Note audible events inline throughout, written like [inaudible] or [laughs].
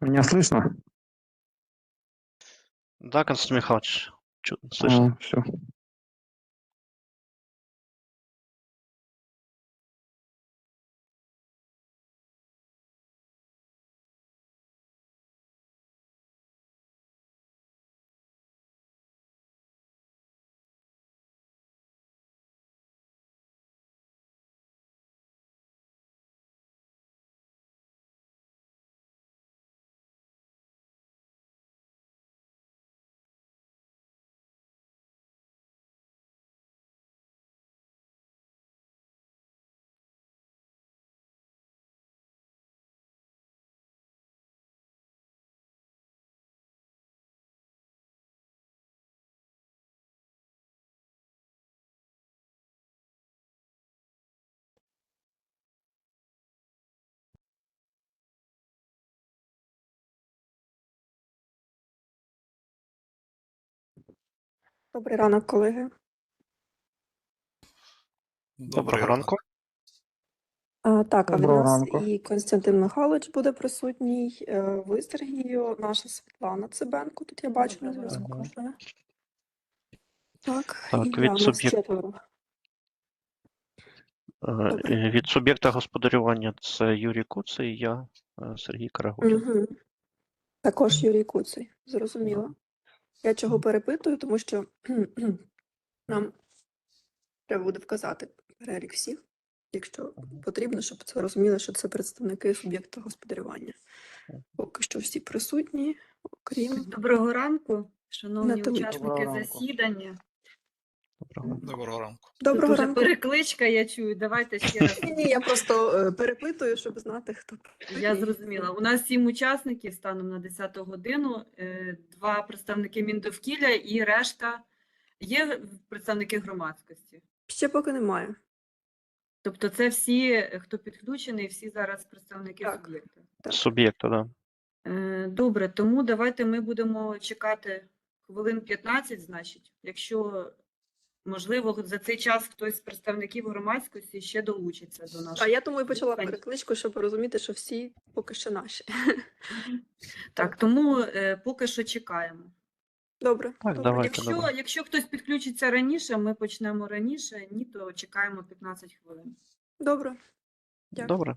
Меня слышно? Да, Константин Михайлович, слышно. слышно. все. Добрий ранок, колеги. Доброго ранку. А, так, а від Доброго нас ранку. і Константин Михайлович буде присутній. е, Ви, Сергію, наша Світлана Цибенко. Тут я бачу на зв'язку. Ага. вже. Так, Так, і від я, нас суб'єкт- четверо. Е, е, Від суб'єкта господарювання це Юрій Куций, я е, Сергій Карагулін. Угу. Також Юрій Куций, зрозуміло. Я чого перепитую, тому що [clears throat] нам треба буде вказати перелік всіх, якщо потрібно, щоб це розуміли, що це представники суб'єкта господарювання. Поки що всі присутні, окрім Доброго ранку, шановні Наталі. учасники Доброго ранку. засідання. Доброго. Доброго ранку. доброго Тут уже ранку. перекличка, я чую. Давайте ще раз. Ні, [laughs] ні, я просто е, перепитую, щоб знати, хто. Я зрозуміла. У нас сім учасників станом на 10 годину, е, два представники Міндовкілля і решта є представники громадськості. Ще поки немає. Тобто це всі, хто підключений, всі зараз представники Так. суб'єкта. Так. Суб'єкта, да. Е, Добре, тому давайте ми будемо чекати хвилин 15, значить, якщо можливо за цей час хтось з представників громадськості ще долучиться до нашого. А я тому і почала перекличку, щоб розуміти, що всі поки що наші. [laughs] Так, тому е, поки що чекаємо. Добре. Так, добре. давайте. Якщо, добре. якщо хтось підключиться раніше, ми почнемо раніше, ні, то чекаємо 15 хвилин. Добре. Дякую. Добре.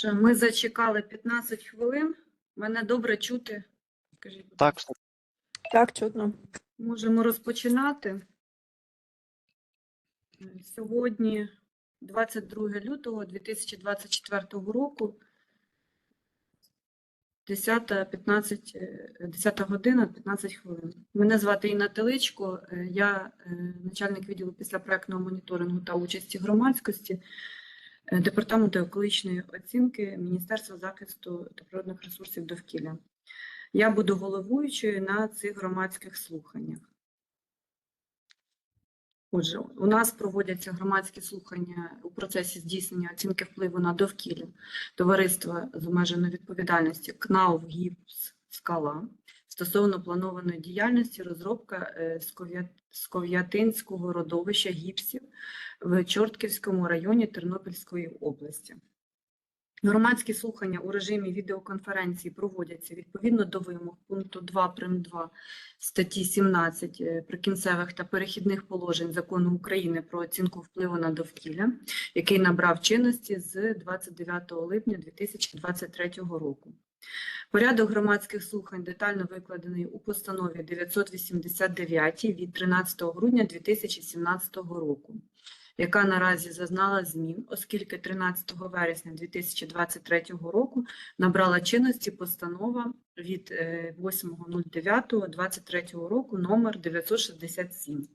Що ми зачекали 15 хвилин. Мене добре чути. Скажіть, будь Так, ласка. Так, чутно. Можемо розпочинати. Сьогодні 22 лютого 2024 року, 10, 15, е, 10 година 15 хвилин. Мене звати Інна Теличко, е, я е, начальник відділу післяпроектного моніторингу та участі громадськості Департаменту екологічної оцінки Міністерства захисту та природних ресурсів довкілля. Я буду головуючою на цих громадських слуханнях. Отже, у нас проводяться громадські слухання у процесі здійснення оцінки впливу на довкілля товариства з обмеженою відповідальністю КНАУ «ГІПС Скала стосовно планованої діяльності розробка е, Сков'ятинського родовища гіпсів в Чортківському районі Тернопільської області. Громадські слухання у режимі відеоконференції проводяться відповідно до вимог пункту 2 прим. 2 статті 17 е, прикінцевих та перехідних положень Закону України про оцінку впливу на довкілля, який набрав чинності з 29 липня 2023 року. Порядок громадських слухань детально викладений у постанові 989 від 13 грудня 2017 року яка наразі зазнала змін, оскільки 13 вересня 2023 року набрала чинності постанова від е, 8.09.23 року номер 967.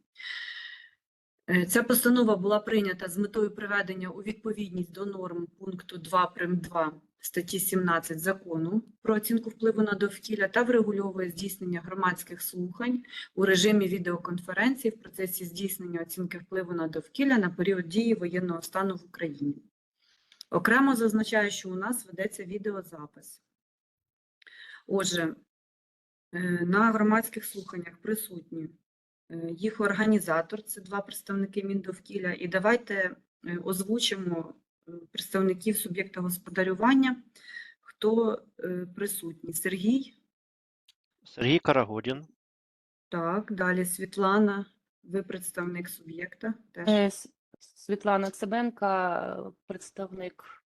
Е, Ця постанова була прийнята з метою приведення у відповідність до норм пункту 2 прим. 2 статті 17 закону про оцінку впливу на довкілля та врегульовує здійснення громадських слухань у режимі відеоконференції в процесі здійснення оцінки впливу на довкілля на період дії воєнного стану в Україні. Окремо зазначаю, що у нас ведеться відеозапис. Отже, е, на громадських слуханнях присутні е, їх організатор, це два представники Міндовкілля, і давайте е, озвучимо представників суб'єкта господарювання, хто е, присутній. Сергій, Сергій Карагодін, так, далі Світлана, ви представник суб'єкта теж. Е, Світлана Цибенка, представник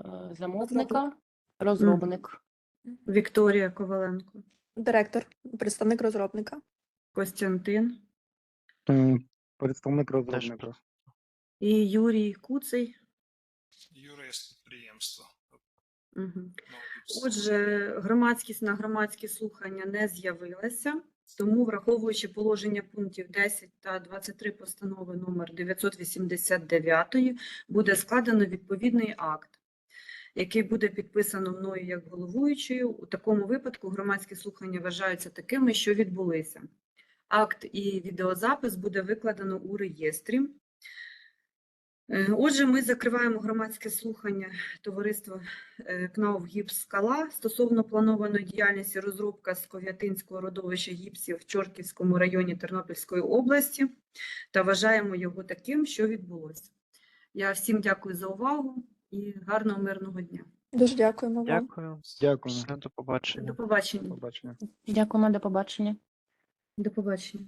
е, замовника, розробник. Вікторія Коваленко, Директор, представник розробника. Костянтин Представник теж розробника. І Юрій Куций. юрист підприємства. Угу. Отже, громадськість на громадські слухання не з'явилася, тому, враховуючи положення пунктів 10 та 23 постанови номер 989, буде складено відповідний акт, який буде підписано мною як головуючою. У такому випадку громадські слухання вважаються такими, що відбулися. Акт і відеозапис буде викладено у реєстрі. Е, Отже, ми закриваємо громадське слухання товариства е, КНАУ «Гіпс Скала» стосовно планованої діяльності розробка Сков'ятинського родовища гіпсів в Чортківському районі Тернопільської області та вважаємо його таким, що відбулося. Я всім дякую за увагу і гарного мирного дня. Дуже дякуємо вам. дякую. Дякую. До побачення. До побачення. Побачення. Дякуємо, до побачення. До побачення.